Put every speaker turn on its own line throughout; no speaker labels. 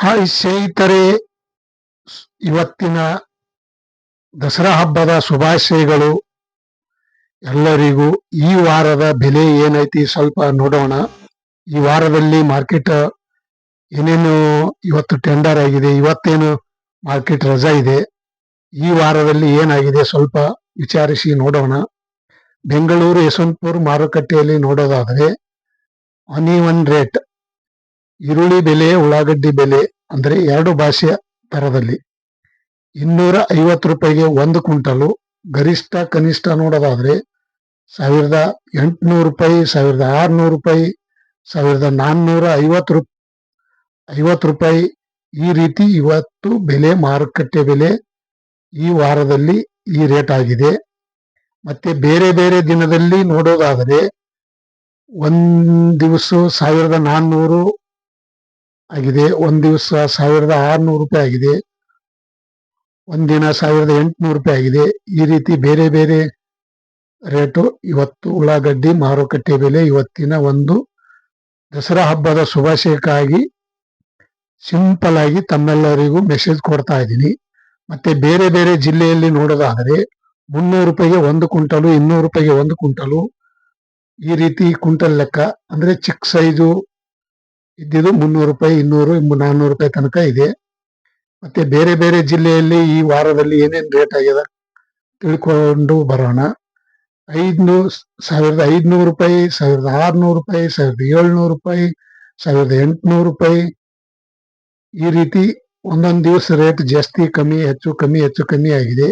Hi ಸ್ನೇಹಿತರೆ, ಇವತ್ತಿನ ದಸರಾ ಹಬ್ಬದ ಶುಭಾಶಯಗಳು. ಎಲ್ಲರಿಗೂ ಈ ವಾರದ ಬೆಲೆ ಏನೈತಿ ಸ್ವಲ್ಪ ನೋಡೋಣ. ಈ ವಾರದಲ್ಲಿ ಮಾರ್ಕೆಟ್ ಏನೇನು ಇವತ್ತು ಟೆಂಡರ್ ಆಗಿದೆ, ಇವತ್ತೇನು ಮಾರ್ಕೆಟ್ ರಜಾ ಇದೆ. ಈ ವಾರದಲ್ಲಿ ಏನಾಗಿದೆ ಸ್ವಲ್ಪ ವಿಚಾರಿಸಿ ನೋಡೋಣ. ಬೆಂಗಳೂರು ಯಶವಂತಪುರ ಮಾರುಕಟ್ಟೆಯಲ್ಲಿ ನೋಡೋದಾದರೆ ಒನ್ ರೇಟ್ ಈರುಳ್ಳಿ ಬೆಲೆ, ಉಳ್ಳಾಗಡ್ಡಿ ಬೆಲೆ ಅಂದ್ರೆ ಎರಡು ಭಾಷೆಯ ದರದಲ್ಲಿ. ಇನ್ನೂರ ಐವತ್ತು ರೂಪಾಯಿಗೆ ಒಂದು ಕ್ವಿಂಟಲು. ಗರಿಷ್ಠ, ಕನಿಷ್ಠ ನೋಡೋದಾದ್ರೆ ಸಾವಿರದ ಎಂಟುನೂರು ರೂಪಾಯಿ, ಸಾವಿರದ ಆರ್ನೂರು ರೂಪಾಯಿ, ಸಾವಿರದ ನಾನ್ನೂರ ಐವತ್ತು ರೂಪ ಐವತ್ತು ರೂಪಾಯಿ. ಈ ರೀತಿ ಇವತ್ತು ಬೆಲೆ, ಮಾರುಕಟ್ಟೆ ಬೆಲೆ ಈ ವಾರದಲ್ಲಿ ಈ ರೇಟ್ ಆಗಿದೆ. ಮತ್ತೆ ಬೇರೆ ಬೇರೆ ದಿನದಲ್ಲಿ ನೋಡೋದಾದರೆ ಒಂದ್ ದಿವಸ ಸಾವಿರದ ನಾನ್ನೂರು ಆಗಿದೆ. ಒಂದ್ ದಿವಸ ಸಾವಿರದ ಆರ್ನೂರು ರೂಪಾಯಿ ಆಗಿದೆ. ಒಂದಿನ ಸಾವಿರದ ಎಂಟುನೂರು ರೂಪಾಯಿ ಆಗಿದೆ. ಈ ರೀತಿ ಬೇರೆ ಬೇರೆ ರೇಟು ಇವತ್ತು ಉಳ್ಳಾಗಡ್ಡಿ, ಮಾರುಕಟ್ಟೆ ಬೆಲೆ ಇವತ್ತಿನ ಒಂದು ದಸರಾ ಹಬ್ಬದ ಶುಭಾಶಯಕ್ಕಾಗಿ ಸಿಂಪಲ್ ಆಗಿ ತಮ್ಮೆಲ್ಲರಿಗೂ ಮೆಸೇಜ್ ಕೊಡ್ತಾ ಇದ್ದೀನಿ. ಮತ್ತೆ ಬೇರೆ ಬೇರೆ ಜಿಲ್ಲೆಯಲ್ಲಿ ನೋಡೋದಾದರೆ ಮುನ್ನೂರು ರೂಪಾಯಿಗೆ ಒಂದು ಕುಂಟಲು ಇನ್ನೂರು ರೂಪಾಯಿಗೆ ಒಂದು ಕುಂಟಲು ಈ ರೀತಿ ಕುಂಟಲ್ ಲೆಕ್ಕ. ಅಂದ್ರೆ ಚಿಕ್ಕ ಸೈಜು ಇದ್ದಿದ್ದು ಮುನ್ನೂರು ರೂಪಾಯಿ, ಇನ್ನೂರು ನಾನ್ನೂರು ರೂಪಾಯಿ ತನಕ ಇದೆ. ಮತ್ತೆ ಬೇರೆ ಬೇರೆ ಜಿಲ್ಲೆಯಲ್ಲಿ ಈ ವಾರದಲ್ಲಿ ಏನೇನು ರೇಟ್ ಆಗ್ಯದ ತಿಳ್ಕೊಂಡು ಬರೋಣ. ಐದ್ನೂರು ಸಾವಿರದ ಐದ್ನೂರು ರೂಪಾಯಿ, ಸಾವಿರದ ಆರ್ನೂರು ರೂಪಾಯಿ, ಸಾವಿರದ ಏಳ್ನೂರು ರೂಪಾಯಿ, ಸಾವಿರದ ಎಂಟುನೂರು ರೂಪಾಯಿ. ಈ ರೀತಿ ಒಂದೊಂದು ದಿವಸ ರೇಟ್ ಜಾಸ್ತಿ, ಕಮ್ಮಿ, ಹೆಚ್ಚು ಕಮ್ಮಿ ಹೆಚ್ಚು, ಕಮ್ಮಿ ಆಗಿದೆ.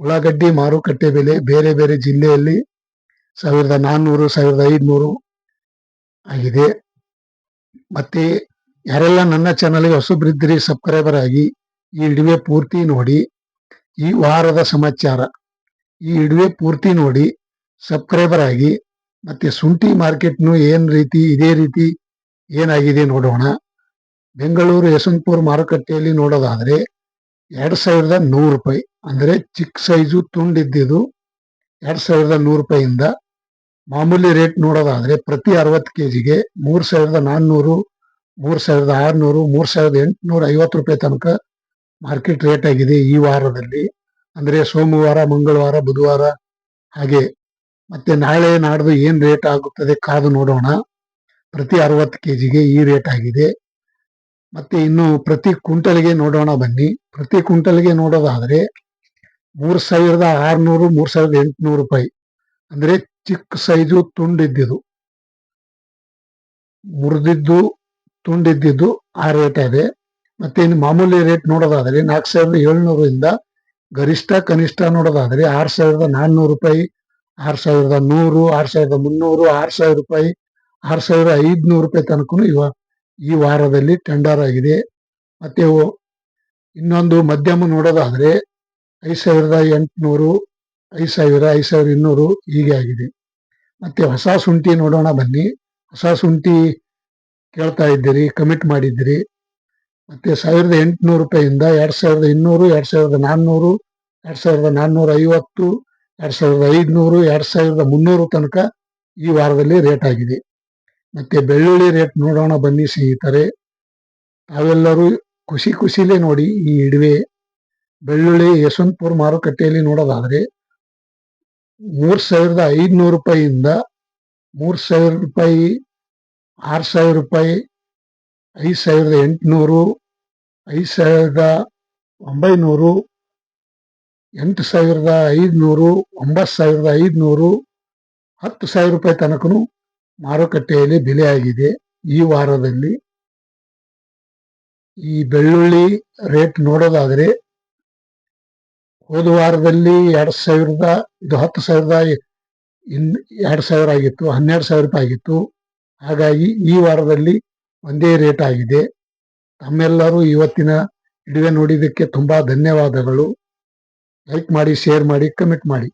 ಉಳ್ಳಾಗಡ್ಡಿ ಮಾರುಕಟ್ಟೆ ಬೆಲೆ ಬೇರೆ ಬೇರೆ ಜಿಲ್ಲೆಯಲ್ಲಿ ಸಾವಿರದ ನಾನ್ನೂರು, ಸಾವಿರದ ಐದ್ನೂರು ಆಗಿದೆ. ಮತ್ತೆ ಯಾರೆಲ್ಲ ನನ್ನ ಚಾನಲ್ಗೆ ಹೊಸಬ್ರಿದ್ರಿ ಸಬ್ಸ್ಕ್ರೈಬರ್ ಆಗಿ ಈ ಇಡುವೆ ಪೂರ್ತಿ ನೋಡಿ, ಈ ವಾರದ ಸಮಾಚಾರ. ಈ ಇಡುವೆ ಪೂರ್ತಿ ನೋಡಿ ಸಬ್ಸ್ಕ್ರೈಬರ್ ಆಗಿ, ಮತ್ತೆ ಶುಂಠಿ ಮಾರ್ಕೆಟ್ನು ಏನು ರೀತಿ, ಇದೇ ರೀತಿ ಏನಾಗಿದೆ ನೋಡೋಣ. ಬೆಂಗಳೂರು ಯಶವಂತಪುರ ಮಾರುಕಟ್ಟೆಯಲ್ಲಿ ನೋಡೋದಾದ್ರೆ ಎರಡ್ ಸಾವಿರದ ನೂರು ರೂಪಾಯಿ. ಅಂದ್ರೆ ಚಿಕ್ಕ ಸೈಜು ತುಂಡಿದ್ದಿದ್ದು ಎರಡು ಸಾವಿರದ ನೂರು ರೂಪಾಯಿಯಿಂದ ಮಾಮೂಲಿ ರೇಟ್ ನೋಡೋದಾದ್ರೆ ಪ್ರತಿ ಅರವತ್ತು ಕೆ ಜಿಗೆ ಮೂರ್ ಸಾವಿರದ ನಾನ್ನೂರು, ಮೂರ್ ಸಾವಿರದ ಆರ್ನೂರು, ಮೂರ್ ಸಾವಿರದ ಎಂಟುನೂರ ಐವತ್ತು ರೂಪಾಯಿ ತನಕ ಮಾರ್ಕೆಟ್ ರೇಟ್ ಆಗಿದೆ ಈ ವಾರದಲ್ಲಿ. ಅಂದ್ರೆ ಸೋಮವಾರ, ಮಂಗಳವಾರ, ಬುಧವಾರ ಹಾಗೆ. ಮತ್ತೆ ನಾಳೆ ನಾಡ್ದು ಏನ್ ರೇಟ್ ಆಗುತ್ತದೆ ಕಾದು ನೋಡೋಣ. ಪ್ರತಿ ಅರವತ್ತು ಕೆ ಜಿಗೆ ಈ ರೇಟ್ ಆಗಿದೆ. ಮತ್ತೆ ಇನ್ನು ಪ್ರತಿ ಕುಂಟಲ್ಗೆ ನೋಡೋಣ ಬನ್ನಿ. ಪ್ರತಿ ಕುಂಟಲ್ಗೆ ನೋಡೋದಾದ್ರೆ ಮೂರ್ ಸಾವಿರದ ಆರ್ನೂರು, ಮೂರ್ ಸಾವಿರದ ಎಂಟುನೂರು ರೂಪಾಯಿ. ಅಂದ್ರೆ ಚಿಕ್ಕ ಸೈಜು ತುಂಡಿದ್ದಿದ್ದು ಮುರಿದಿದ್ದು ತುಂಡಿದ್ದಿದ್ದು ಆ ರೇಟ್ ಇದೆ ಮತ್ತೆ ಇನ್ನು ಮಾಮೂಲಿ ರೇಟ್ ನೋಡೋದಾದ್ರೆ ನಾಲ್ಕು ಸಾವಿರದ ಏಳ್ನೂರಿಂದ ಗರಿಷ್ಠ ಕನಿಷ್ಠ ನೋಡೋದಾದ್ರೆ ಆರ್ ಸಾವಿರದ ನಾನ್ನೂರು ರೂಪಾಯಿ, ಆರ್ ಸಾವಿರದ ನೂರು, ಆರ್ ಸಾವಿರದ ಮುನ್ನೂರು, ಆರ್ ಸಾವಿರ ರೂಪಾಯಿ, ಆರ್ ಸಾವಿರದ ಐದ್ನೂರು ರೂಪಾಯಿ ತನಕ ಇವ ಈ ವಾರದಲ್ಲಿ ಟೆಂಡರ್ ಆಗಿದೆ. ಮತ್ತೆ ಇನ್ನೊಂದು ಮಧ್ಯಮ ನೋಡೋದಾದ್ರೆ ಐದು ಸಾವಿರದ ಎಂಟುನೂರು, ಐದು ಸಾವಿರ, ಐದು ಸಾವಿರದ ಇನ್ನೂರು ಹೀಗೆ ಆಗಿದೆ. ಮತ್ತೆ ಹೊಸ ಶುಂಠಿ ನೋಡೋಣ ಬನ್ನಿ. ಹೊಸ ಶುಂಠಿ ಕೇಳ್ತಾ ಇದ್ದೀರಿ ಕಮಿಟ್ ಮಾಡಿದ್ದೀರಿ. ಮತ್ತೆ ಸಾವಿರದ ಎಂಟುನೂರು ರೂಪಾಯಿಂದ ಎರಡು ಸಾವಿರದ ಇನ್ನೂರು, ಎರಡು ಸಾವಿರದ ನಾನ್ನೂರು, ಎರಡು ಸಾವಿರದ ನಾನ್ನೂರ ಐವತ್ತು, ಎರಡು ಸಾವಿರದ ಐದುನೂರು, ಎರಡು ಸಾವಿರದ ಮುನ್ನೂರು ತನಕ ಈ ವಾರದಲ್ಲಿ ರೇಟ್ ಆಗಿದೆ. ಮತ್ತೆ ಬೆಳ್ಳುಳ್ಳಿ ರೇಟ್ ನೋಡೋಣ ಬನ್ನಿ ಸ್ನೇಹಿತರೆ. ತಾವೆಲ್ಲರೂ ಖುಷಿ ಖುಷಿಲೇ ನೋಡಿ ಈ ಇಡುವೆ. ಬೆಳ್ಳುಳ್ಳಿ, ಯಶವಂತಪುರ ಮಾರುಕಟ್ಟೆಯಲ್ಲಿ ನೋಡೋದಾದ್ರೆ ಮೂರ್ ಸಾವಿರದ ಐದುನೂರು ರೂಪಾಯಿಯಿಂದ ಮೂರ್ ಸಾವಿರ ರೂಪಾಯಿ, ಆರ್ ಸಾವಿರ ರೂಪಾಯಿ, ಐದು ಸಾವಿರದ ಎಂಟುನೂರು, ಐದು ಸಾವಿರದ ಒಂಬೈನೂರು, ಎಂಟು ಸಾವಿರದ ಐದುನೂರು, ಒಂಬತ್ತು ಸಾವಿರದ ಐದುನೂರು, ಹತ್ತು ಸಾವಿರ ರೂಪಾಯಿ ತನಕನು ಮಾರುಕಟ್ಟೆಯಲ್ಲಿ ಬೆಲೆ ಆಗಿದೆ ಈ ವಾರದಲ್ಲಿ. ಈ ಬೆಳ್ಳುಳ್ಳಿ ರೇಟ್ ನೋಡೋದಾದ್ರೆ ಹೋದ ವಾರದಲ್ಲಿ ಎರಡು ಸಾವಿರದ, ಇದು ಹತ್ತು ಸಾವಿರದ ಇನ್ ಎರಡು ಸಾವಿರ ಆಗಿತ್ತು, ಹನ್ನೆರಡು ಸಾವಿರ ರೂಪಾಯಿ ಆಗಿತ್ತು. ಹಾಗಾಗಿ ಈ ವಾರದಲ್ಲಿ ಒಂದೇ ರೇಟ್ ಆಗಿದೆ. ತಮ್ಮೆಲ್ಲರೂ ಇವತ್ತಿನ ವಿಡಿಯೋ ನೋಡಿದ್ದಕ್ಕೆ ತುಂಬಾ ಧನ್ಯವಾದಗಳು. ಲೈಕ್ ಮಾಡಿ, ಶೇರ್ ಮಾಡಿ, ಕಮೆಂಟ್ ಮಾಡಿ.